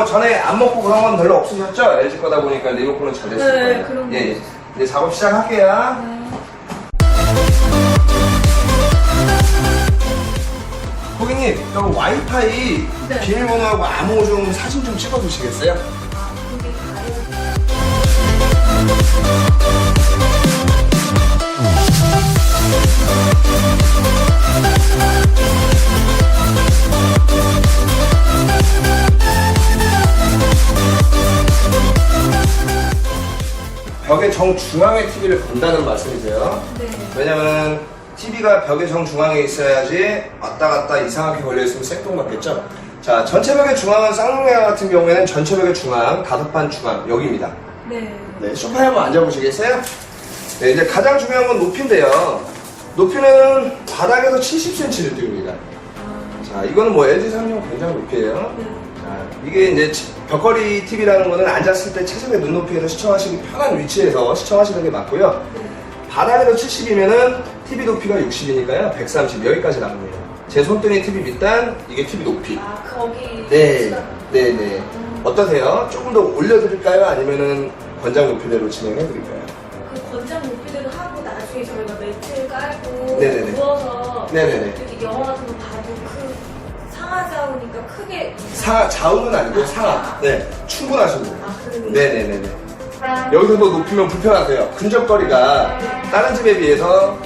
뭐 전에 안 먹고 그런 건 별로 없으셨죠? LG 거다 보니까 리모컨은 잘 됐을 네, 거예요. 그런 거 예, 예. 이제 작업 시작할게요. 고객님, 여기 와이파이 네. 비밀번호하고 암호 좀 사진 좀 찍어주시겠어요? 아, 그게 다른. 벽의 정중앙에 TV를 건다는 말씀이세요? 네. 왜냐면 TV가 벽의 정중앙에 있어야지 왔다 갔다 이상하게 걸려있으면 생뚱맞겠죠? 자, 전체 벽의 중앙은 쌍둥이와 같은 경우에는 전체 벽의 중앙, 다섯 판 중앙, 여기입니다. 네. 네, 소파에 한번 앉아보시겠어요? 네, 이제 가장 중요한 건 높이인데요. 높이는 바닥에서 70cm를 띄웁니다. 아, 자, 이거는 뭐 LG 상용 굉장히 높이에요. 네. 자, 이게 이제 치- 벽걸이 TV라는 거는 앉았을 때 최적의 눈높이에서 시청하시기 편한 위치에서 시청하시는 게 맞고요. 네. 바닥에서 70이면은 TV 높이가 60이니까요. 130 여기까지 나옵니다. 제 손등에 TV 밑단, 이게 TV 높이. 아, 거기. 네, 네, 네. 어떠세요? 조금 더 올려드릴까요? 아니면은 권장 높이대로 진행해드릴까요? 그 권장 높이대로 하고 나중에 저희가 매트를 깔고 네네네. 누워서 네네네. 이렇게 영화 같은 거 상하 좌우니까 크게 사, 좌우는 아니고 상하. 네, 충분하십니다. 아 그러네. 네네네네. 여기서 더 높이면 불편하세요. 근접거리가 다른 집에 비해서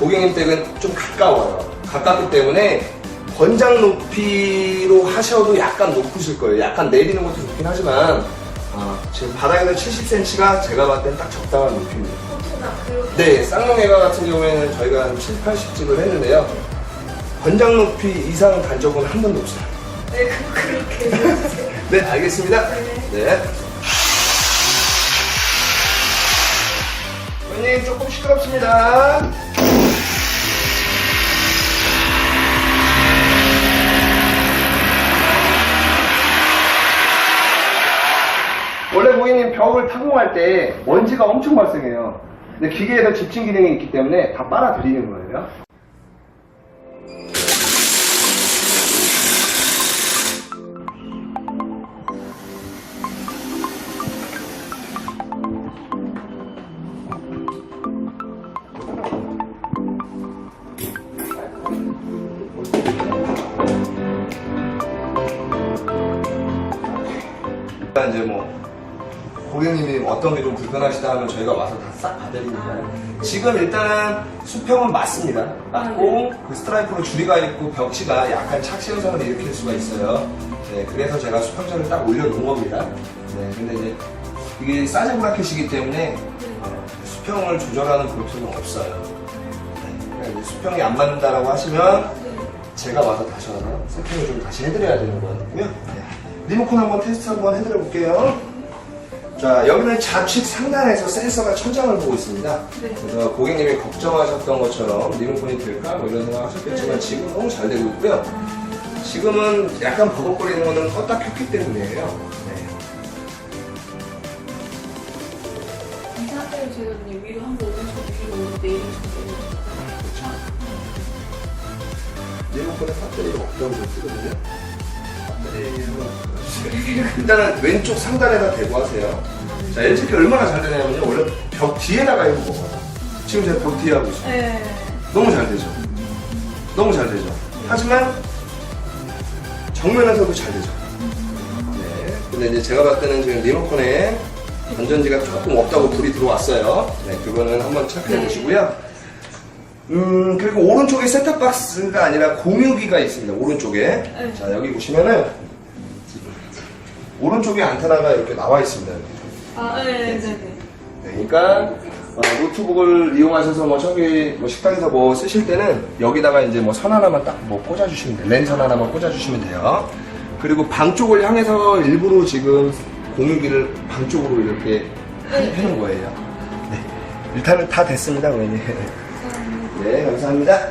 고객님 댁은 좀 가까워요. 가깝기 때문에 권장 높이로 하셔도 약간 높으실 거예요. 약간 내리는 것도 좋긴 하지만 아, 지금 바닥에서 70cm가 제가 봤을 땐 딱 적당한 높이입니다. 보통 다 그렇게. 네, 쌍용애가 같은 경우에는 저희가 한 7, 80집을 했는데요. 권장 높이 이상 간 적은 한 번도 없어요. 네, 그, 그렇게 해주세요. 네, 알겠습니다. 네. 고객님 조금 시끄럽습니다. 원래 고객님 벽을 타공할 때 먼지가 엄청 발생해요. 근데 기계에서 집중 기능이 있기 때문에 다 빨아들이는 거예요. 일단 이제 뭐 고객님이 어떤 게 좀 불편하시다 하면 저희가 와서 다 싹 봐드리니까 지금 일단은 수평은 맞습니다. 맞고 그 스트라이프로 줄이가 있고 벽지가 약간 착시 현상을 일으킬 수가 있어요. 네, 그래서 제가 수평선을 딱 올려놓은 겁니다. 네, 근데 이제 이게 싸제 브라켓이기 때문에 어, 수평을 조절하는 볼트는 없어요. 네, 그러니까 수평이 안 맞는다라고 하시면 제가 와서 다시 와서 세팅을 좀 다시 해드려야 되는 거고요. 네. 리모컨 한번 테스트 한번 해드려 볼게요. 자, 여기는 좌측 상단에서 센서가 천장을 보고 있습니다. 네. 그래서 고객님이 걱정하셨던 것처럼 리모컨이 될까? 뭐 이런 생각 하셨겠지만 지금 너무 잘 되고 있고요. 지금은 약간 버벅거리는 거는 껐다 켰기 때문이에요. 네. 이 상태로 제가 이제 위로 한번 오른쪽 위로 오른쪽 내리면서 리모컨에 배터리가 없다고 좀 쓰거든요. 일단은 왼쪽 상단에다 대고 하세요. 자, LGP 얼마나 잘 되냐면요. 원래 벽 뒤에다가 먹어요. 지금 제가 벽 뒤에 하고 있어요. 네. 너무 잘 되죠. 너무 잘 되죠. 하지만 정면에서도 잘 되죠. 네. 근데 이제 제가 봤을 때는 지금 리모컨에 건전지가 조금 없다고 불이 들어왔어요. 네, 그거는 한번 체크해 보시고요. 음, 그리고 오른쪽에 셋탑박스가 아니라 공유기가 있습니다. 오른쪽에. 네. 자, 여기 보시면은 오른쪽에 안테나가 이렇게 나와 있습니다. 아, 네, 네, 네. 그러니까 어, 노트북을 이용하셔서 뭐 저기 뭐 식당에서 뭐 쓰실 때는 여기다가 이제 뭐 선 하나만 딱 뭐 꽂아주시면 돼요. 랜선 하나만 꽂아주시면 돼요. 그리고 방 쪽을 향해서 일부러 지금 공유기를 방 쪽으로 이렇게 해- 해놓은 거예요. 네. 일단은 다 됐습니다, 고객님. 네, 감사합니다.